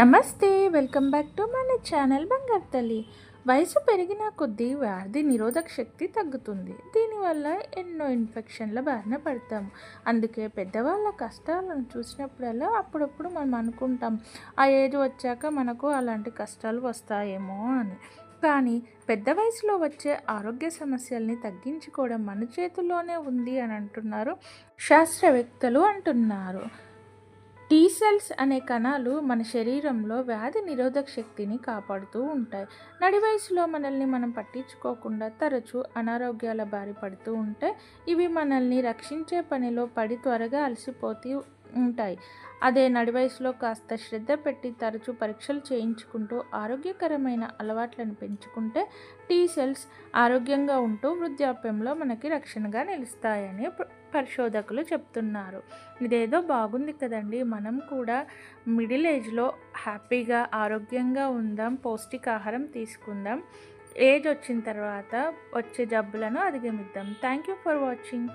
నమస్తే welcome back to మన channel బంగారు తల్లి. వయసు పెరిగిన కొద్దీ వ్యాధి నిరోధక శక్తి తగ్గుతుంది. దీనివల్ల ఎన్నో ఇన్ఫెక్షన్ల బారిన పడతాము అందుకే పెద్దవాళ్ళ కష్టాలను చూసినప్పుడల్లా అప్పుడప్పుడు మనం అనుకుంటాం ఆ ఏజ్ వచ్చాక మనకు అలాంటి కష్టాలు వస్తాయేమో అని. కానీ పెద్ద వయసులో వచ్చే ఆరోగ్య సమస్యల్ని తగ్గించుకోవడం మన చేతుల్లోనే ఉంది అని అంటున్నారు శాస్త్రవేత్తలు అంటున్నారు. టీ సెల్స్ అనే కణాలు మన శరీరంలో వ్యాధి నిరోధక శక్తిని కాపాడుతూ ఉంటాయి. నడి వయసులో మనల్ని మనం పట్టించుకోకుండా తరచూ అనారోగ్యాల బారి పడుతూ ఉంటే ఇవి మనల్ని రక్షించే పనిలో పడి త్వరగా అలసిపోతూ ఉంటాయి. అదే నడి వయసులో కాస్త శ్రద్ధ పెట్టి తరచూ పరీక్షలు చేయించుకుంటూ ఆరోగ్యకరమైన అలవాట్లను పెంచుకుంటే టీ సెల్స్ ఆరోగ్యంగా ఉంటూ వృద్ధాప్యంలో మనకి రక్షణగా నిలుస్తాయని పరిశోధకులు చెప్తున్నారు. ఇదేదో బాగుంది కదండి. మనం కూడా మిడిల్ ఏజ్లో హ్యాపీగా ఆరోగ్యంగా ఉందాం పౌష్టికాహారం తీసుకుందాం. ఏజ్ వచ్చిన తర్వాత వచ్చే జబ్బులను అధిగమిద్దాం. Thank you for watching